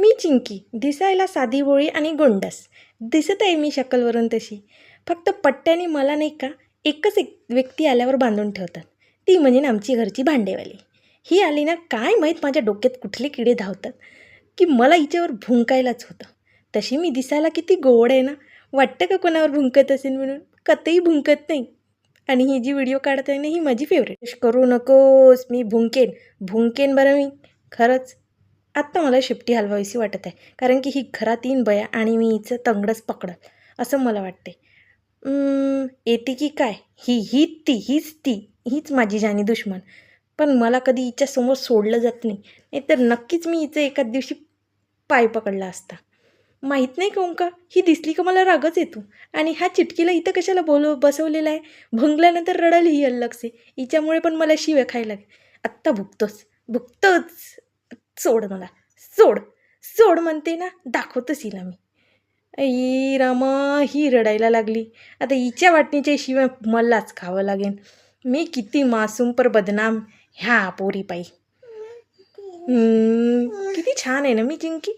मी चिंकी दिसायला साधी बोळी आणि गोंडस. दिसत आहे मी शकलवरून तशी. फक्त पट्ट्याने मला नाही का एकच एक व्यक्ती आल्यावर बांधून ठेवतात. ती म्हणजे ना आमची घरची भांडेवाली. ही आली ना काय माहीत माझ्या डोक्यात कुठले किडे धावतात की मला हिच्यावर भुंकायलाच होतं. तशी मी दिसायला किती गोड आहे ना वाटतं का कोणावर भुंकत असेल म्हणून? कतही भुंकत नाही. आणि ही जी व्हिडिओ काढत आहे ना ही माझी फेवरेट करू नकोस मी भुंकेन. भुंकेन बरं मी. खरंच आत्ता मला शेपटी हलवावीशी वाटत आहे कारण की ही घरात येईन बया आणि मी हिचं तंगडंच पकडल असं मला वाटते येते की काय? ही हीच ती हीच ती हीच माझी जानी दुश्मन. पण मला कधी हिच्यासमोर सोडलं जात नाही नाहीतर नक्कीच मी हिचं एकाच दिवशी पाय पकडला असता. माहीत नाही काऊन का ही दिसली का मला रागच येतो? आणि ह्या चिटकीला इथं कशाला बोलव बसवलेला आहे? भंगल्यानंतर रडल ही अलगसे हिच्यामुळे पण मला शिव्या खायला आत्ता भुकतोच भुकतोच. सोड मला सोड सोड म्हणते ना दाखवतच हिला मी. आई रामा ही रडायला लागली. आता हिच्या वाटणीच्या शिवाय मलाच खावं लागेल मी किती मासूम पर बदनाम ह्या पोरीपायी. किती छान आहे ना मी जिंकी.